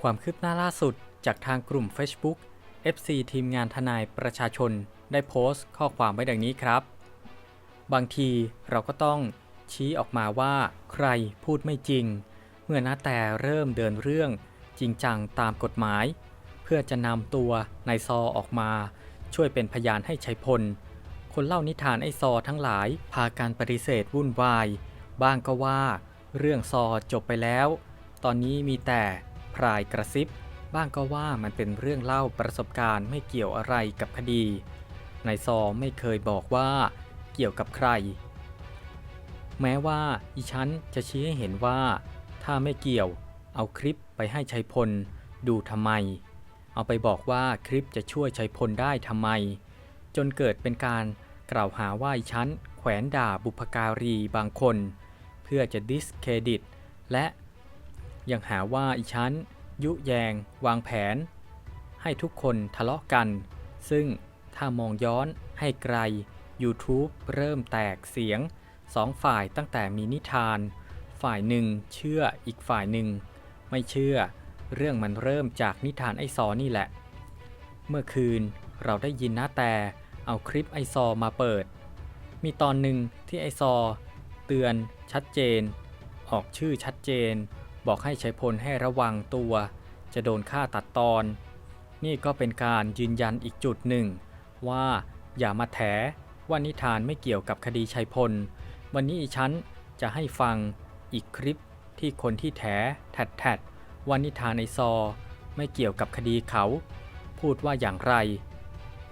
ความคืบหน้าล่าสุดจากทางกลุ่ม Facebook FC ทีมงานทนายประชาชน ได้โพสต์ข้อความไว้ดังนี้ครับ บางทีเราก็ต้องชี้ออกมาว่าใครพูดไม่จริง เมื่อนาแต่เริ่มเดินเรื่องจริงจังตามกฎหมาย เพื่อจะนำตัวนายซอออกมา ช่วยเป็นพยานให้ชัยพล คนเล่านิทานไอซอทั้งหลายพาการปฏิเสธวุ่นวาย บ้างก็ว่า เรื่องซอจบไปแล้ว ตอนนี้มีแต่ พรายกระซิบ บ้างก็ว่ามันเป็นเรื่องเล่าประสบการณ์ไม่เกี่ยวอะไรกับคดี นายซอไม่เคยบอกว่าเกี่ยวกับใคร แม้ว่าอีฉันจะชี้ให้เห็นว่า ถ้าไม่เกี่ยว เอาคลิปไปให้ชัยพล ดูทำไม เอาไปบอกว่าคลิปจะช่วยชัยพลได้ทำไม จนเกิดเป็นการกล่าวหาว่าอีฉันแขวนด่าบุพการีบางคน เพื่อจะดิสเครดิต และ ยังหาว่าอีฉันยุแยง วางแผน ให้ทุกคนทะเลาะกัน ซึ่งถ้ามองย้อนให้ไกล YouTube เริ่มแตกเสียงสองฝ่ายตั้งแต่มีนิทาน ฝ่ายหนึ่งเชื่ออีกฝ่ายหนึ่ง ไม่เชื่อ เรื่องมันเริ่มจากนิทานไอซอนี่แหละ เมื่อคืนเราได้ยินนะแต่เอาคลิปไอซอมาเปิด มีตอนหนึ่งที่ไอซอเตือนชัดเจน ออกชื่อชัดเจน บอกให้ใชัยพลให้ระวังตัว จะโดนฆ่าตัดตอน นี่ก็เป็นการยืนยันอีกจุดหนึ่ง ว่าอย่ามาแถว่านิทานไม่เกี่ยวกับคดีชัยพล วันนี้อีฉันจะให้ฟังอีกคลิปที่คนที่แถแทดแทดว่านิทานในซอ ไม่เกี่ยวกับคดีเขา พูดว่าอย่างไร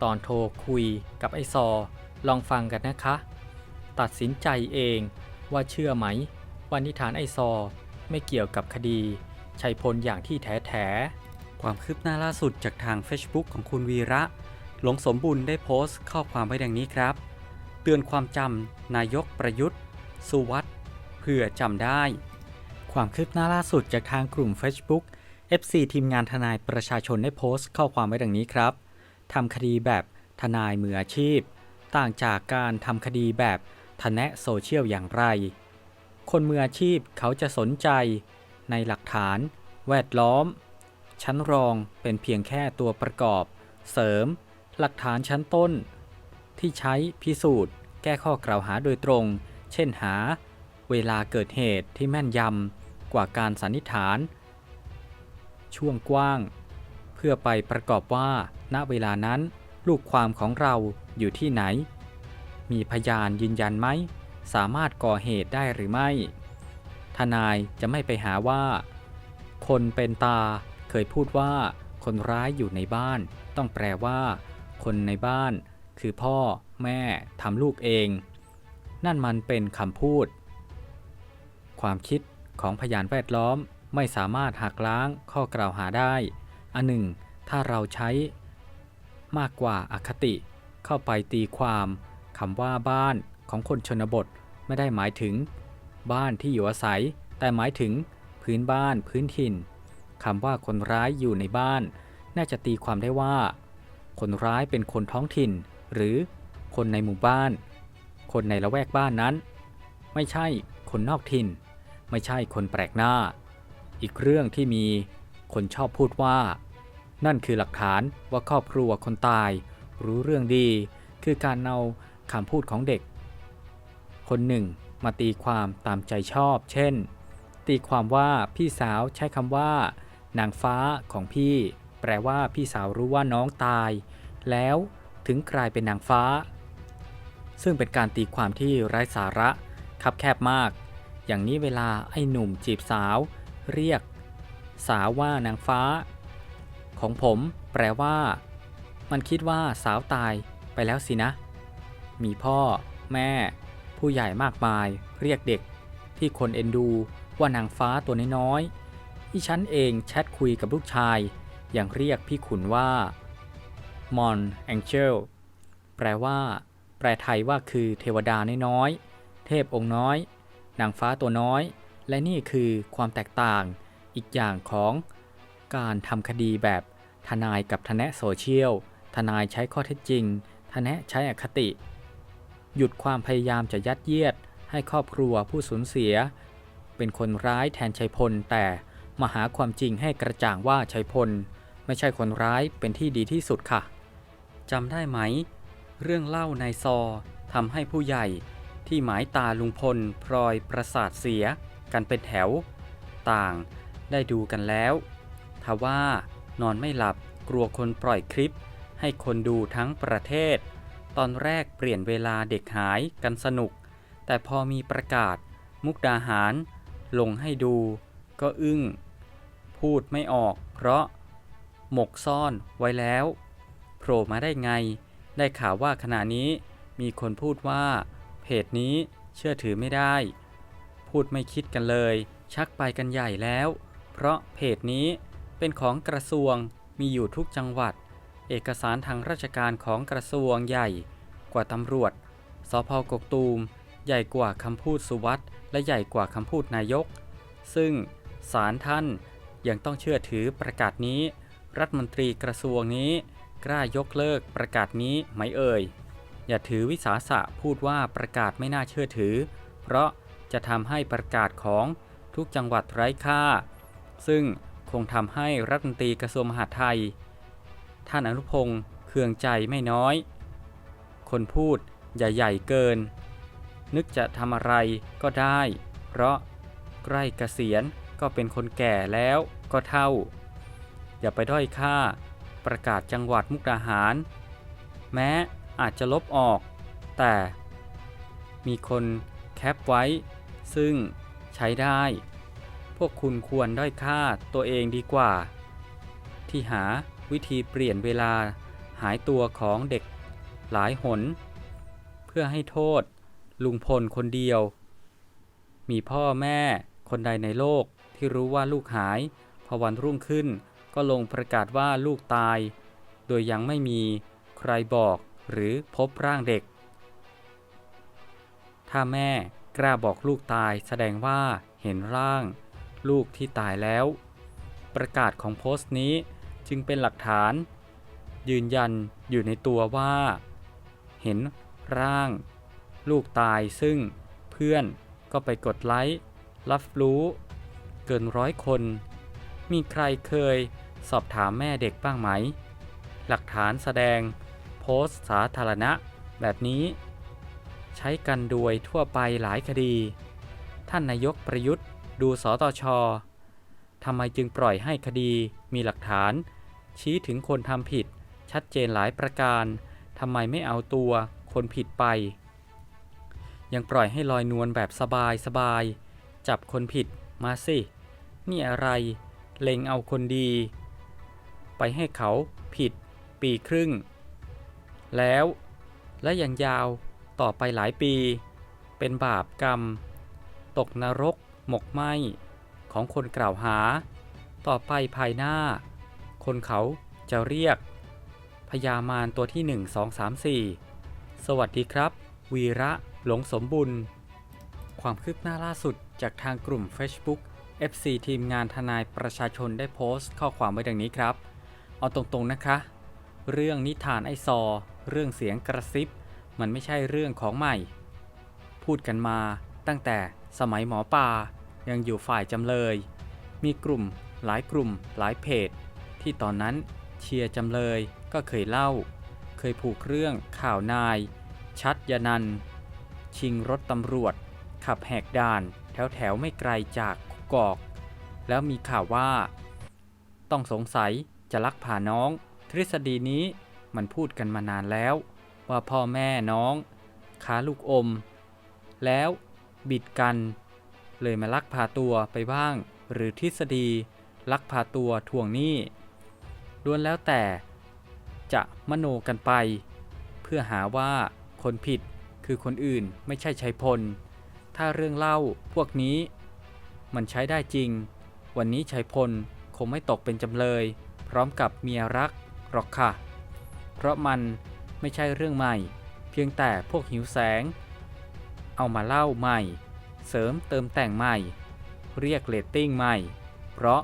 ตอนโทรคุยกับไอซอ ลองฟังกันนะคะ ตัดสินใจเองว่าเชื่อไหมว่านิทานไอซอ ไม่เกี่ยวกับคดี ชัยพลอย่างที่แท้แท้ๆความคืบหน้าล่าสุดจากทาง Facebook ของคุณวีระ หลงสมบุญได้โพสต์ข้อความไว้ดังนี้ครับ เตือนความจำนายกประยุทธ์ สุวัสด์เพื่อจำได้ ความคืบหน้าล่าสุดจากทางกลุ่ม Facebook FC ทีมงานทนายประชาชนได้โพสต์ข้อความไว้ดังนี้ครับทำคดีแบบทนายมืออาชีพ ต่างจากการทำคดีแบบทะแนะโซเชียลอย่างไร คนมืออาชีพเขาจะสนใจในหลักฐาน แวดล้อม ชั้นรองเป็นเพียงแค่ตัวประกอบ เสริม หลักฐานชั้นต้น ที่ใช้พิสูจน์ แก้ข้อกล่าวหาโดยตรง เช่นหา เวลาเกิดเหตุที่แม่นยำกว่าการสันนิษฐาน ช่วงกว้าง เพื่อไปประกอบว่า ณเวลานั้น ลูกความของเราอยู่ที่ไหน มีพยานยืนยันไหม สามารถก่อเหตุได้หรือไม่ ทนายจะไม่ไปหาว่า คนเป็นตาเคยพูดว่า คนร้ายอยู่ในบ้าน ต้องแปลว่า คนในบ้าน คือพ่อ แม่ทำลูกเอง นั่นมันเป็นคำพูด ความคิดของพยานแวดล้อมไม่สามารถหักล้างข้อกล่าวหาได้ อันหนึ่ง ถ้าเราใช้ มากกว่าอาคติ เข้าไปตีความคำว่าบ้านของคนชนบท ไม่ได้หมายถึง บ้านที่อยู่อาศัย แต่หมายถึง พื้นบ้านพื้นถิ่นคำว่าคนร้ายอยู่ในบ้าน น่าจะตีความได้ว่า คนร้ายเป็นคนท้องถิ่น หรือคนในหมู่บ้าน คนในละแวกบ้านนั้น ไม่ใช่คนนอกถิ่น ไม่ใช่คนแปลกหน้า อีกเรื่องที่มีคนชอบพูดว่า นั่นคือหลักฐานว่าครอบครัวคนตาย รู้เรื่องดี คือการเอาคำพูดของเด็ก คนหนึ่ง มาตีความตามใจชอบ เช่น ตีความว่าพี่สาวใช้คำว่า นางฟ้าของพี่ แปลว่าพี่สาวรู้ว่าน้องตาย แล้วถึงกลายเป็นนางฟ้า ซึ่งเป็นการตีความที่ไร้สาระ คับแคบมาก อย่างนี้เวลาไอ้หนุ่มจีบสาว เรียก สาวว่านางฟ้า ของผมแปลว่า มันคิดว่าสาวตายไปแล้วสินะ มีพ่อ แม่ ผู้ใหญ่มากมายเรียกเด็ก ที่คนเอ็นดูว่านางฟ้าตัวน้อยๆที่ฉันเองแชทคุยกับลูกชาย อย่างเรียกพี่ขุนว่ามอนแองเจลแปลว่า แปลไทยว่าคือเทวดาน้อยๆเทพองค์น้อย นางฟ้าตัวน้อย และนี่คือความแตกต่างอีกอย่างของการทำคดีแบบทนายกับทนายโซเชียล ทนายใช้ข้อเท็จจริง ทนายใช้อคติ หยุดความพยายามจะยัดเยียด ให้ครอบครัวผู้สูญเสีย เป็นคนร้ายแทนชัยพล แต่มาหาความจริงให้กระจ่างว่าชัยพล ไม่ใช่คนร้ายเป็นที่ดีที่สุดค่ะจำได้ไหม เรื่องเล่าในซอทำให้ผู้ใหญ่ที่หมายตาลุงพลพลอยประสาทเสียกันเป็นแถว ต่างได้ดูกันแล้วทว่านอนไม่หลับกลัวคนปล่อยคลิป ให้คนดูทั้งประเทศ ตอนแรกเปลี่ยนเวลาเด็กหายกันสนุก แต่พอมีประกาศ มุกดาหาร ลงให้ดู ก็อึ้ง พูดไม่ออก เพราะ หมกซ่อนไว้แล้ว โผล่มาได้ไง ได้ข่าวว่าขณะนี้มีคนพูดว่า เพจนี้เชื่อถือไม่ได้ พูดไม่คิดกันเลย ชักไปกันใหญ่แล้ว เพราะเพจนี้เป็นของกระทรวงมีอยู่ทุกจังหวัด เอกสารทางราชการของกระทรวงใหญ่กว่าตำรวจ สพกกตูม ใหญ่กว่าคำพูดสุวัสด์และใหญ่กว่าคำพูดนายก ซึ่งศาลท่านยังต้องเชื่อถือประกาศนี้ รัฐมนตรีกระทรวงนี้กล้ายกเลิกประกาศนี้ไหมเอ่ย อย่าถือวิสาสะพูดว่าประกาศไม่น่าเชื่อถือ เพราะจะทำให้ประกาศของทุกจังหวัดไร้ค่า ซึ่งคงทำให้รัฐมนตรีกระทรวงมหาดไทย ท่านอนุพงศ์เคืองใจไม่น้อย คนพูดใหญ่ๆเกิน นึกจะทำอะไรก็ได้ เพราะใกล้เกษียณก็เป็นคนแก่แล้วก็เท่า อย่าไปด้อยค่าประกาศจังหวัดมุกดาหาร แม้อาจจะลบออก แต่มีคนแคปไว้ ซึ่งใช้ได้ พวกคุณควรด้อยค่าตัวเองดีกว่า ที่หา วิธีเปลี่ยนเวลาหายตัวของเด็กหลายหน เพื่อให้โทษลุงพลคนเดียว มีพ่อแม่คนใดในโลกที่รู้ว่าลูกหาย พอวันรุ่งขึ้นก็ลงประกาศว่าลูกตาย โดยยังไม่มีใครบอกหรือพบร่างเด็ก ถ้าแม่กล้าบอกลูกตายแสดงว่าเห็นร่าง ลูกที่ตายแล้ว ประกาศของโพสต์นี้ จึงเป็นหลักฐาน ยืนยันอยู่ในตัวว่า เห็นร่าง ลูกตายซึ่งเพื่อนก็ไปกดไลค์รับรู้ เกินร้อยคน มีใครเคยสอบถามแม่เด็กบ้างไหม หลักฐานแสดงโพสต์สาธารณะแบบนี้ ใช้กันโดยทั่วไปหลายคดี ท่านนายกประยุทธ์ดูสตชทำไมจึงปล่อยให้คดีมีหลักฐาน ชี้ถึงคนทำผิด ชัดเจนหลายประการทำไมไม่เอาตัวคนผิดไป ยังปล่อยให้ลอยนวลแบบสบายสบาย จับคนผิดมาสิ นี่อะไรเล็งเอาคนดี ไปให้เขาผิดปีครึ่ง แล้วและยังยาวต่อไปหลายปี เป็นบาปกรรม ตกนรกหมกไหมของคนกล่าวหา ต่อไปภายหน้า คนเขาจะเรียก พญามารตัวที่ 1 2 3 4 สวัสดีครับ วีระหลงสมบุญ ความคืบหน้าล่าสุดจากทางกลุ่ม Facebook FC ทีมงานทนายประชาชนได้โพสต์ข้อความไว้ดังนี้ครับ เอาตรงๆนะคะ เรื่องนิทานไอซอ เรื่องเสียงกระซิบ มันไม่ใช่เรื่องของใหม่ พูดกันมาตั้งแต่สมัยหมอปลายังอยู่ฝ่ายจำเลย มีกลุ่มหลายกลุ่มหลายเพจ ที่ตอนนั้นเชียร์จำเลยก็เคยเล่า เคยผูกเรื่องข่าวนาย ชัดยานัน ชิงรถตำรวจ ขับแหกด่านแถวแถวไม่ไกลจากกอก แล้วมีข่าวว่า ต้องสงสัยจะลักพาน้อง ทฤษฎีนี้มันพูดกันมานานแล้ว ว่าพ่อแม่น้องค้าลูกอม แล้วบิดกัน เลยมาลักพาตัวไปบ้าง หรือทฤษฎีลักพาตัวทวงหนี้ ล้วนแล้วแต่จะมโนกันไป เพื่อหาว่าคนผิดคือคนอื่นไม่ใช่ชัยพล ถ้าเรื่องเล่าพวกนี้ มันใช้ได้จริง วันนี้ชัยพลคงไม่ตกเป็นจำเลย พร้อมกับเมียรักหรอกค่ะ เพราะมันไม่ใช่เรื่องใหม่ เพียงแต่พวกหิวแสง เอามาเล่าใหม่ เสริมเติมแต่งใหม่ เรียกเรตติ้งใหม่ เพราะ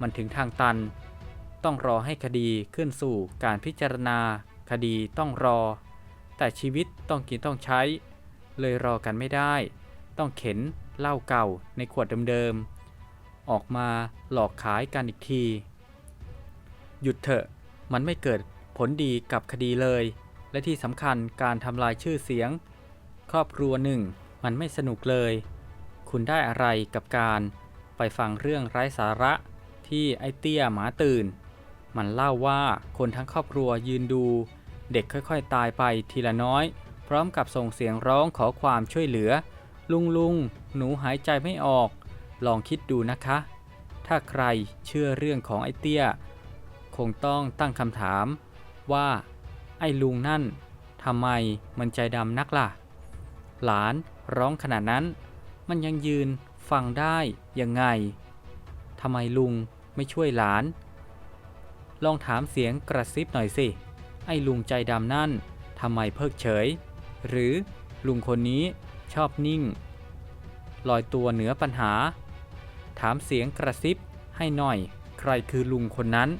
มันถึงทางตัน ต้องรอให้คดีขึ้นสู่การพิจารณา คดีต้องรอ แต่ชีวิตต้องกินต้องใช้ เลยรอกันไม่ได้ ต้องเข็นเหล้าเก่าในขวดเดิมๆออกมาหลอกขายกันอีกที หยุดเถอะมันไม่เกิดผลดีกับคดีเลย และที่สำคัญการทำลายชื่อเสียง ครอบครัวหนึ่ง มันไม่สนุกเลย คุณได้อะไรกับการไปฟังเรื่องไร้สาระที่ไอเตี้ยหมาตื่น มันเล่าว่าคนทั้งครอบครัวยืนดู เด็กค่อยๆตายไปทีละน้อย พร้อมกับส่งเสียงร้องขอความช่วยเหลือ ลุงลุงหนูหายใจไม่ออก ลองคิดดูนะคะ ถ้าใครเชื่อเรื่องของไอเตี้ย คงต้องตั้งคำถาม ว่าไอ้ลุงนั่นทำไมมันใจดำนักล่ะ หลานร้องขนาดนั้น มันยังยืนฟังได้ยังไงทำไมลุงไม่ช่วยหลาน ลองถามเสียงกระซิบหน่อยสิ ไอ้ลุงใจดำนั่นทำไมเพิกเฉย หรือลุงคนนี้ชอบนิ่ง ลอยตัวเหนือปัญหา ถามเสียงกระซิบให้หน่อย ใครคือลุงคนนั้น